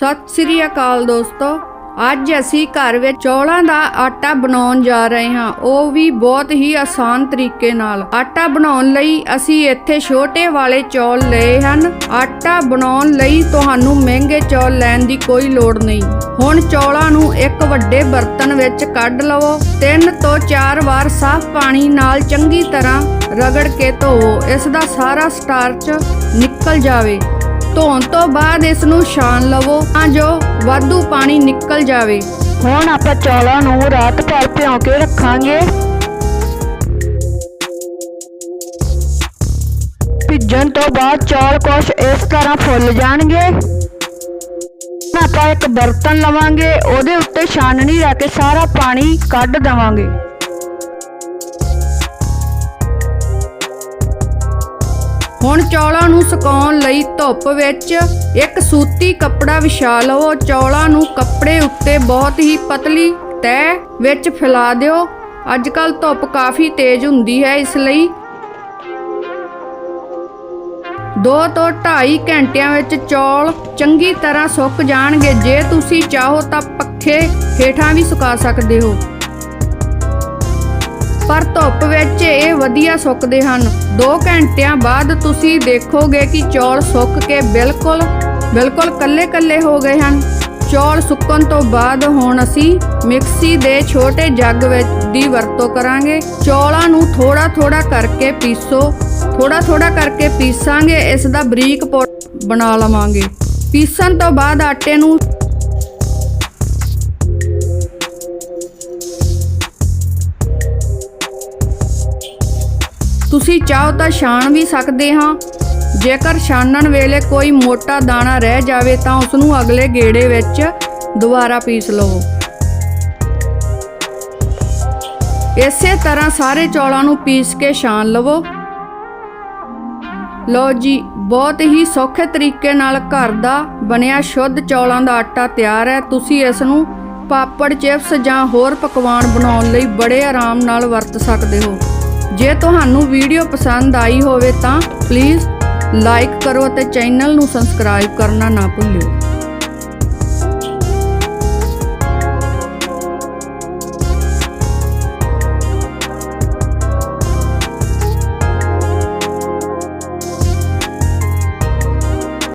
ਸਤਿ ਸ੍ਰੀ ਅਕਾਲ ਦੋਸਤੋ। ਅੱਜ ਅਸੀਂ ਘਰ ਵਿੱਚ ਚੌਲਾਂ ਦਾ ਆਟਾ ਬਣਾਉਣ ਜਾ ਰਹੇ ਹਾਂ। ਉਹ ਵੀ ਬਹੁਤ ਹੀ ਆਸਾਨ ਤਰੀਕੇ ਨਾਲ। ਆਟਾ ਬਣਾਉਣ ਲਈ ਅਸੀਂ ਇੱਥੇ ਛੋਟੇ ਵਾਲੇ ਚੌਲ ਲਏ ਹਨ। ਆਟਾ ਬਣਾਉਣ ਲਈ ਤੁਹਾਨੂੰ ਮਹਿੰਗੇ ਚੌਲ ਲੈਣ ਦੀ ਕੋਈ ਲੋੜ ਨਹੀਂ। ਹੁਣ ਚੌਲਾਂ ਨੂੰ ਇੱਕ ਵੱਡੇ ਬਰਤਨ ਵਿੱਚ ਕੱਢ ਲਵੋ। ਤਿੰਨ ਤੋਂ ਚਾਰ ਵਾਰ ਸਾਫ਼ ਪਾਣੀ ਨਾਲ ਚੰਗੀ ਤਰ੍ਹਾਂ ਰਗੜ ਕੇ ਧੋਵੋ। ਇਸ ਦਾ ਸਾਰਾ ਸਟਾਰਚ ਨਿਕਲ ਜਾਵੇ। ਧੋਣ ਤੋਂ ਬਾਅਦ ਇਸ ਨੂੰ ਛਾਣ ਲਵੋ ਤਾਂ ਜੋ ਵਾਧੂ ਪਾਣੀ ਨਿਕਲ ਜਾਵੇ। ਹੁਣ ਆਪਾਂ ਚੌਲਾਂ ਨੂੰ ਰਾਤ ਭਰ ਭਿਓ ਕੇ ਰੱਖਾਂਗੇ। ਭਿੱਜਣ ਤੋਂ ਬਾਅਦ ਚੌਲ ਕੁਛ ਇਸ ਤਰ੍ਹਾਂ ਫੁੱਲ ਜਾਣਗੇ। ਆਪਾਂ ਇੱਕ ਬਰਤਨ ਲਵਾਂਗੇ, ਉਹਦੇ ਉੱਤੇ ਛਾਨਣੀ ਰੱਖ ਕੇ ਸਾਰਾ ਪਾਣੀ ਕੱਢ ਦਵਾਂਗੇ। ਹੁਣ ਚੌਲਾਂ ਨੂੰ ਸੁਕਾਉਣ ਲਈ ਧੁੱਪ ਵਿੱਚ ਇੱਕ ਸੂਤੀ ਕੱਪੜਾ ਵਿਛਾ ਲਵੋ। ਚੌਲਾਂ ਨੂੰ ਕੱਪੜੇ ਉੱਤੇ ਬਹੁਤ ਹੀ ਪਤਲੀ ਤਹਿ ਵਿੱਚ ਫੈਲਾ ਦਿਓ। ਅੱਜ ਕੱਲ ਧੁੱਪ ਕਾਫੀ ਤੇਜ਼ ਹੁੰਦੀ ਹੈ, ਇਸ ਲਈ 2 ਤੋਂ 2.5 ਘੰਟਿਆਂ ਵਿੱਚ ਚੌਲ ਚੰਗੀ ਤਰ੍ਹਾਂ ਸੁੱਕ ਜਾਣਗੇ। ਜੇ ਤੁਸੀਂ ਚਾਹੋ ਤਾਂ ਪੱਖੇ ਹੇਠਾਂ ਵੀ ਸੁਕਾ ਸਕਦੇ ਹੋ। ਪਰ ਧੁੱਪ ਵਿੱਚ ਇਹ ਵਧੀਆ ਸੁੱਕਦੇ ਹਨ। 2 ਘੰਟਿਆਂ ਬਾਅਦ ਤੁਸੀਂ ਦੇਖੋਗੇ ਕਿ ਚੌਲ ਸੁੱਕ ਕੇ ਬਿਲਕੁਲ ਬਿਲਕੁਲ ਕੱਲੇ-ਕੱਲੇ ਹੋ ਗਏ ਹਨ। ਚੌਲ ਸੁੱਕਣ ਤੋਂ ਬਾਅਦ ਹੁਣ ਅਸੀਂ ਮਿਕਸੀ ਦੇ ਛੋਟੇ ਜੱਗ ਵਿੱਚ ਦੀ ਵਰਤੋਂ ਕਰਾਂਗੇ। ਚੌਲਾਂ ਨੂੰ ਥੋੜਾ-ਥੋੜਾ ਕਰਕੇ ਪੀਸੋ। ਥੋੜਾ-ਥੋੜਾ ਕਰਕੇ ਪੀਸਾਂਗੇ, ਇਸ ਦਾ ਬਰੀਕ ਪਾਊਡਰ ਬਣਾ ਲਵਾਂਗੇ। ਪੀਸਣ ਤੋਂ ਬਾਅਦ ਆਟੇ ਨੂੰ ਤੁਸੀਂ ਚਾਹੋ ਤਾਂ ਛਾਣ ਵੀ ਸਕਦੇ ਹਾਂ। ਜੇਕਰ ਛਾਣਨ ਵੇਲੇ ਕੋਈ ਮੋਟਾ ਦਾਣਾ ਰਹਿ ਜਾਵੇ ਤਾਂ ਉਸ ਨੂੰ ਅਗਲੇ ਗੇੜੇ ਵਿੱਚ ਦੁਬਾਰਾ ਪੀਸ ਲਵੋ। ਇਸੇ ਤਰ੍ਹਾਂ ਸਾਰੇ ਚੌਲਾਂ ਨੂੰ ਪੀਸ ਕੇ ਛਾਣ ਲਵੋ। ਲਓ ਜੀ, ਬਹੁਤ ਹੀ ਸੌਖੇ ਤਰੀਕੇ ਨਾਲ ਘਰ ਦਾ ਬਣਿਆ ਸ਼ੁੱਧ ਚੌਲਾਂ ਦਾ ਆਟਾ ਤਿਆਰ ਹੈ। ਤੁਸੀਂ ਇਸ ਨੂੰ ਪਾਪੜ, ਚਿਪਸ ਜਾਂ ਹੋਰ ਪਕਵਾਨ ਬਣਾਉਣ ਲਈ ਬੜੇ ਆਰਾਮ ਨਾਲ ਵਰਤ ਸਕਦੇ ਹੋ। ਜੇ ਤੁਹਾਨੂੰ ਵੀਡੀਓ ਪਸੰਦ ਆਈ ਹੋਵੇ ਤਾਂ ਪਲੀਜ਼ ਲਾਈਕ ਕਰੋ ਅਤੇ ਚੈਨਲ ਨੂੰ ਸਬਸਕ੍ਰਾਈਬ ਕਰਨਾ ਨਾ ਭੁੱਲਿਓ।